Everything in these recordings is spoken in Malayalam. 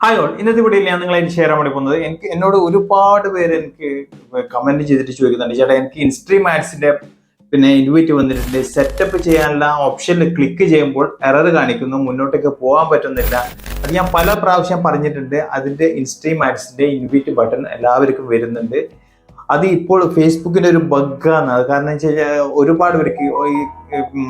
ഹായ് ഓൾ ഇന്നത്തെ വീഡിയോയിൽ ഞാൻ നിങ്ങളെ ഷെയർ ചെയ്യാൻ വേണ്ടി പോകുന്നത് എനിക്ക് എന്നോട് ഒരുപാട് പേര് എനിക്ക് കമന്റ് ചെയ്തിട്ട് ചോദിക്കുന്നുണ്ട്. ചേട്ടാ എനിക്ക് ഇൻസ്ട്രീം ആഡ്സിന്റെ പിന്നെ ഇൻവൈറ്റ് വന്നിട്ടുണ്ട്. സെറ്റപ്പ് ചെയ്യാനുള്ള ഓപ്ഷനിൽ ക്ലിക്ക് ചെയ്യുമ്പോൾ എറർ കാണിക്കുന്നു. മുന്നോട്ടേക്ക് പോകാൻ പറ്റുന്നില്ല. അത് ഞാൻ പല പ്രാവശ്യം പറഞ്ഞിട്ടുണ്ട്. അതിന്റെ ഇൻസ്ട്രീം ആഡ്സിന്റെ ഇൻവൈറ്റ് ബട്ടൺ എല്ലാവർക്കും വരുന്നുണ്ട്. അത് ഇപ്പോൾ ഫേസ്ബുക്കിന്റെ ഒരു ബഗ്ഗാണ് അത് കാരണം വെച്ച് കഴിഞ്ഞാൽ ഒരുപാട് പേർക്ക് ഈ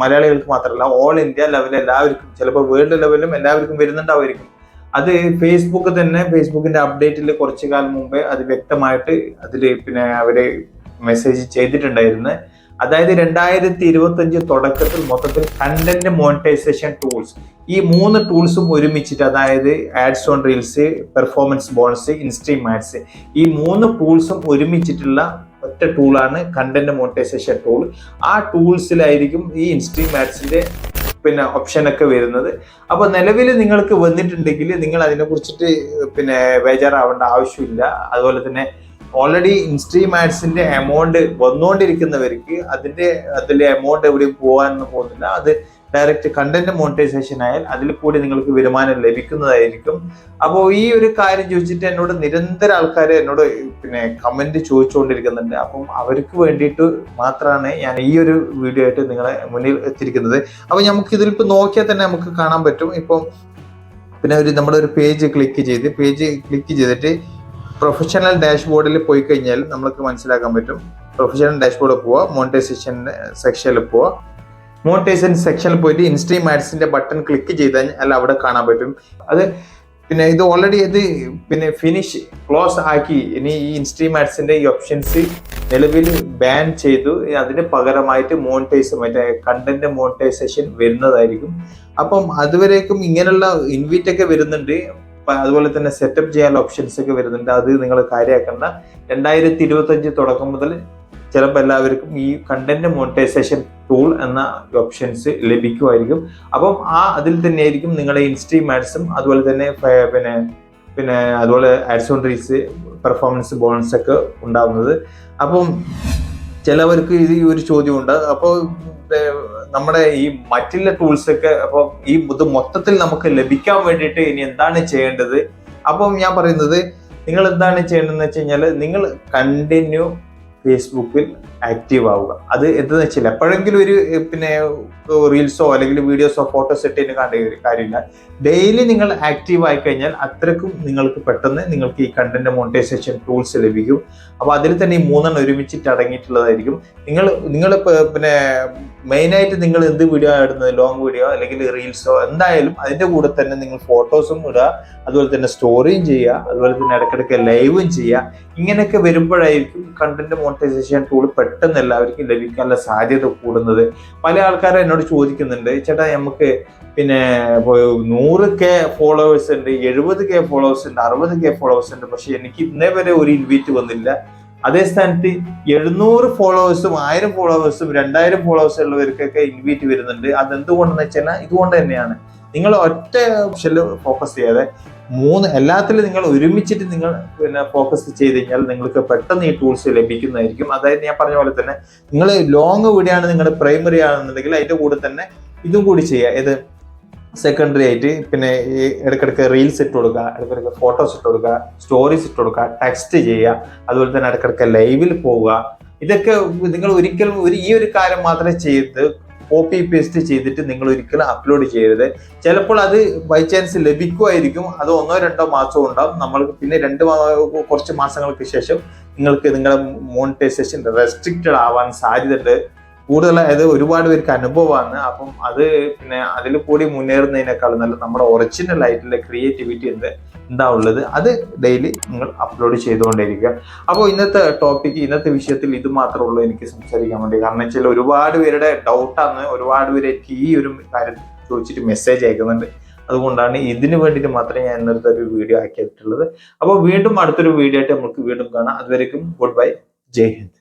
മലയാളികൾക്ക് മാത്രമല്ല ഓൾ ഇന്ത്യ ലെവലിൽ എല്ലാവർക്കും ചിലപ്പോൾ വേൾഡ് ലെവലിലും എല്ലാവർക്കും വരുന്നുണ്ടാവുമായിരിക്കും. അത് ഫേസ്ബുക്ക് തന്നെ ഫേസ്ബുക്കിന്റെ അപ്ഡേറ്റിൽ കുറച്ചു കാലം മുമ്പേ അത് വ്യക്തമായിട്ട് അതിൽ പിന്നെ അവർ മെസ്സേജ് ചെയ്തിട്ടുണ്ടായിരുന്നു. അതായത് രണ്ടായിരത്തി ഇരുപത്തി അഞ്ച് തുടക്കത്തിൽ മൊത്തത്തിൽ കണ്ടന്റ് മോണിറ്റൈസേഷൻ ടൂൾസ് ഈ മൂന്ന് ടൂൾസും ഒരുമിച്ചിട്ട് അതായത് ads on reels performance bonus instream ads ഈ മൂന്ന് ടൂൾസും ഒരുമിച്ചിട്ടുള്ള ഒറ്റ ടൂളാണ് കണ്ടന്റ് മോണിറ്റൈസേഷൻ ടൂൾ ആ ടൂൾസിലായിരിക്കും ഈ ഇൻസ്ട്രീം ആഡ്സിന്റെ പിന്നെ ഓപ്ഷനൊക്കെ വരുന്നത്. അപ്പൊ നിലവിൽ നിങ്ങൾക്ക് വന്നിട്ടുണ്ടെങ്കിൽ നിങ്ങൾ അതിനെ കുറിച്ചിട്ട് പിന്നെ ബേജാറാവേണ്ട ആവശ്യമില്ല. അതുപോലെ തന്നെ ഓൾറെഡി ഇൻസ്ട്രീം ആഡ്സിന്റെ എമൗണ്ട് വന്നുകൊണ്ടിരിക്കുന്നവർക്ക് അതിന്റെ അതിന്റെ എമൗണ്ട് എവിടെയും പോകാനൊന്നും പോകുന്നില്ല. അത് ഡയറക്റ്റ് കണ്ടന്റ് മോണിറ്റൈസേഷൻ ആയാൽ അതിൽ കൂടി നിങ്ങൾക്ക് വരുമാനം ലഭിക്കുന്നതായിരിക്കും. അപ്പോൾ ഈ ഒരു കാര്യം ചോദിച്ചിട്ട് എന്നോട് നിരന്തരം ആൾക്കാർ എന്നോട് പിന്നെ കമന്റ് ചോദിച്ചുകൊണ്ടിരിക്കുന്നുണ്ട്. അപ്പം അവർക്ക് വേണ്ടിയിട്ട് മാത്രമാണ് ഞാൻ ഈ ഒരു വീഡിയോ ആയിട്ട് നിങ്ങളെ മുന്നിൽ എത്തിയിരിക്കുന്നത്. അപ്പോൾ നമുക്ക് ഇതിൽ ഇപ്പോൾ നോക്കിയാൽ തന്നെ നമുക്ക് കാണാൻ പറ്റും. ഇപ്പം പിന്നെ ഒരു നമ്മുടെ ഒരു പേജ് ക്ലിക്ക് ചെയ്ത് പേജ് ക്ലിക്ക് ചെയ്തിട്ട് പ്രൊഫഷണൽ ഡാഷ്ബോർഡിൽ പോയി കഴിഞ്ഞാൽ നമുക്ക് മനസ്സിലാക്കാൻ പറ്റും. പ്രൊഫഷണൽ ഡാഷ്ബോർഡിൽ പോവുക മോണിറ്റൈസേഷൻ സെക്ഷനിൽ പോവുക മോണിറ്റൈസേഷൻ സെക്ഷനിൽ പോയിട്ട് ഇൻസ്ട്രീം ആഡ്സിന്റെ ബട്ടൺ ക്ലിക്ക് ചെയ്ത് കഴിഞ്ഞാൽ അവിടെ കാണാൻ പറ്റും. അത് പിന്നെ ഇത് ഓൾറെഡി ഇത് പിന്നെ ഫിനിഷ് ക്ലോസ് ആക്കി. ഇനി ഈ ഇൻസ്ട്രീം ആഡ്സിന്റെ ഈ ഓപ്ഷൻസ് നിലവിൽ ബാൻ ചെയ്തു. അതിന് പകരമായിട്ട് മോണിറ്റൈസ് മറ്റേ കണ്ടന്റ് മോണിറ്റൈസേഷൻ വരുന്നതായിരിക്കും. അപ്പം അതുവരേക്കും ഇങ്ങനെയുള്ള ഇൻവിറ്റ് ഒക്കെ വരുന്നുണ്ട്. അതുപോലെ തന്നെ സെറ്റപ്പ് ചെയ്യാനുള്ള ഓപ്ഷൻസ് ഒക്കെ വരുന്നുണ്ട്. അത് നിങ്ങൾ കാര്യമാക്കേണ്ട രണ്ടായിരത്തി ഇരുപത്തി അഞ്ച് തുടക്കം മുതൽ ചിലപ്പോൾ എല്ലാവർക്കും ഈ കണ്ടന്റ് മോണിറ്റൈസേഷൻ ടൂൾ എന്ന ഓപ്ഷൻസ് ലഭിക്കുമായിരിക്കും. അപ്പം ആ അതിൽ തന്നെ ആയിരിക്കും നിങ്ങളുടെ ഇൻസ്ട്രീം ആഡ്സും അതുപോലെ തന്നെ പിന്നെ പിന്നെ അതുപോലെ ads on reels performance bonus ഒക്കെ ഉണ്ടാവുന്നത്. അപ്പം ചിലവർക്ക് ഇത് ഈ ഒരു ചോദ്യമുണ്ട്. അപ്പോൾ നമ്മുടെ ഈ മറ്റുള്ള ടൂൾസ് ഒക്കെ അപ്പോൾ ഈ ഇത് മൊത്തത്തിൽ നമുക്ക് ലഭിക്കാൻ വേണ്ടിയിട്ട് ഇനി എന്താണ് ചെയ്യേണ്ടത്? അപ്പം ഞാൻ പറയുന്നത് നിങ്ങൾ എന്താണ് ചെയ്യേണ്ടതെന്ന് വെച്ച് കഴിഞ്ഞാൽ നിങ്ങൾ കണ്ടിന്യൂ ഫേസ്ബുക്കിൽ ആക്റ്റീവ് ആവുക അത് എന്താണെന്ന് വെച്ചാൽ എപ്പോഴെങ്കിലും ഒരു പിന്നെ റീൽസോ അല്ലെങ്കിൽ വീഡിയോസോ ഫോട്ടോസ് ഇട്ടതിന് കണ്ട കാര്യമില്ല. ഡെയിലി നിങ്ങൾ ആക്റ്റീവ് ആയി കഴിഞ്ഞാൽ അത്രക്കും നിങ്ങൾക്ക് പെട്ടെന്ന് നിങ്ങൾക്ക് ഈ കണ്ടന്റ് മോണിറ്റൈസേഷൻ ടൂൾസ് ലഭിക്കും. അപ്പോൾ അതിൽ തന്നെ ഈ മൂന്നെണ്ണം ഒരുമിച്ചിട്ട് അടങ്ങിയിട്ടുള്ളതായിരിക്കും. നിങ്ങൾ നിങ്ങൾ പിന്നെ മെയിനായിട്ട് നിങ്ങൾ എന്ത് വീഡിയോ ഇടുന്നത്? ലോങ് വീഡിയോ അല്ലെങ്കിൽ റീൽസോ എന്തായാലും അതിന്റെ കൂടെ തന്നെ നിങ്ങൾ ഫോട്ടോസും ഇടുക. അതുപോലെ തന്നെ സ്റ്റോറിയും ചെയ്യുക. അതുപോലെ തന്നെ ഇടയ്ക്കിടയ്ക്ക് ലൈവും ചെയ്യുക. ഇങ്ങനെയൊക്കെ വരുമ്പോഴായിരിക്കും കണ്ടന്റ് മോണിറ്റൈസേഷൻ ടൂൾ പെട്ടെന്ന് എല്ലാവർക്കും ലഭിക്കാനുള്ള സാധ്യത കൂടുന്നത്. പല ആൾക്കാരും എന്നോട് ചോദിക്കുന്നുണ്ട് ചേട്ടാ നമുക്ക് പിന്നെ നൂറ് കെ ഫോളോവേഴ്സ് ഉണ്ട് എഴുപത് കെ ഫോളോവേഴ്സ് ഉണ്ട് അറുപത് കെ ഫോളോവേഴ്സ് ഉണ്ട് പക്ഷെ എനിക്ക് ഇന്നേ വരെ ഒരു ഇൻവൈറ്റ് വന്നില്ല. അതേ സ്ഥാനത്ത് എഴുന്നൂറ് ഫോളോവേഴ്സും ആയിരം ഫോളോവേഴ്സും രണ്ടായിരം ഫോളോവേഴ്സ് ഉള്ളവർക്കൊക്കെ ഇൻവൈറ്റ് വരുന്നുണ്ട്. അതെന്തുകൊണ്ടെന്ന് വെച്ചാൽ ഇതുകൊണ്ട് തന്നെയാണ്. നിങ്ങൾ ഒറ്റ ഓപ്ഷനിൽ ഫോക്കസ് ചെയ്യാതെ മൂന്ന് എല്ലാത്തിലും നിങ്ങൾ ഒരുമിച്ചിട്ട് നിങ്ങൾ പിന്നെ ഫോക്കസ് ചെയ്ത് കഴിഞ്ഞാൽ നിങ്ങൾക്ക് പെട്ടെന്ന് ഈ ടൂൾസ് ലഭിക്കുന്നതായിരിക്കും. അതായത് ഞാൻ പറഞ്ഞ പോലെ തന്നെ നിങ്ങൾ ലോങ് വീഡിയോ നിങ്ങളുടെ പ്രൈമറി ആണെന്നുണ്ടെങ്കിൽ അതിന്റെ കൂടെ തന്നെ ഇതും കൂടി ചെയ്യുക ഏത് സെക്കൻഡറി ആയിട്ട് പിന്നെ ഈ ഇടയ്ക്കിടയ്ക്ക് റീൽസ് ഇട്ട് കൊടുക്കുക ഇടയ്ക്കിടയ്ക്ക് ഫോട്ടോസ് ഇട്ട് കൊടുക്കുക സ്റ്റോറീസ് ഇട്ട് കൊടുക്കുക ടെക്സ്റ്റ് ചെയ്യുക അതുപോലെ തന്നെ ഇടയ്ക്കിടയ്ക്ക് ലൈവിൽ പോവുക. ഇതൊക്കെ നിങ്ങൾ ഒരിക്കലും ഒരു ഈ ഒരു കാര്യം മാത്രമേ ചെയ്ത് കോപ്പി പേസ്റ്റ് ചെയ്തിട്ട് നിങ്ങൾ ഒരിക്കലും അപ്ലോഡ് ചെയ്യരുത്. ചിലപ്പോൾ അത് ബൈ ചാൻസ് ലഭിക്കുമായിരിക്കും. അത് ഒന്നോ രണ്ടോ മാസമോ ഉണ്ടാവും. നമ്മൾ പിന്നെ രണ്ട് കുറച്ച് മാസങ്ങൾക്ക് ശേഷം നിങ്ങൾക്ക് നിങ്ങളുടെ മോണിറ്റൈസേഷൻ റെസ്ട്രിക്റ്റഡ് ആവാൻ സാധ്യതയുണ്ട്. കൂടുതൽ അതായത് ഒരുപാട് പേർക്ക് അനുഭവമാണ്. അപ്പം അത് പിന്നെ അതിൽ കൂടി മുന്നേറുന്നതിനേക്കാളും നല്ല നമ്മുടെ ഒറിജിനൽ ആയിട്ടുള്ള ക്രിയേറ്റിവിറ്റി എന്ത് എന്താ ഉള്ളത് അത് ഡെയിലി നിങ്ങൾ അപ്ലോഡ് ചെയ്തുകൊണ്ടിരിക്കുക അപ്പോൾ ഇന്നത്തെ ടോപ്പിക്ക് ഇന്നത്തെ വിഷയത്തിൽ ഇത് മാത്രമേ ഉള്ളൂ എനിക്ക് സംസാരിക്കാൻ വേണ്ടി. കാരണം വെച്ചാൽ ഒരുപാട് പേരുടെ ഡൗട്ടാണ് ഒരുപാട് പേര് എനിക്ക് ഈ ഒരു കാര്യം ചോദിച്ചിട്ട് മെസ്സേജ് അയക്കുന്നുണ്ട്. അതുകൊണ്ടാണ് ഇതിന് വേണ്ടിയിട്ട് മാത്രമേ ഞാൻ ഇന്നത്തെ ഒരു വീഡിയോ ആക്കിയിട്ടുള്ളത്. അപ്പോൾ വീണ്ടും അടുത്തൊരു വീഡിയോ ആയിട്ട് നമുക്ക് വീണ്ടും കാണാം. അതുവരെയും ഗുഡ് ബൈ ജയ് ഹിന്ദ്.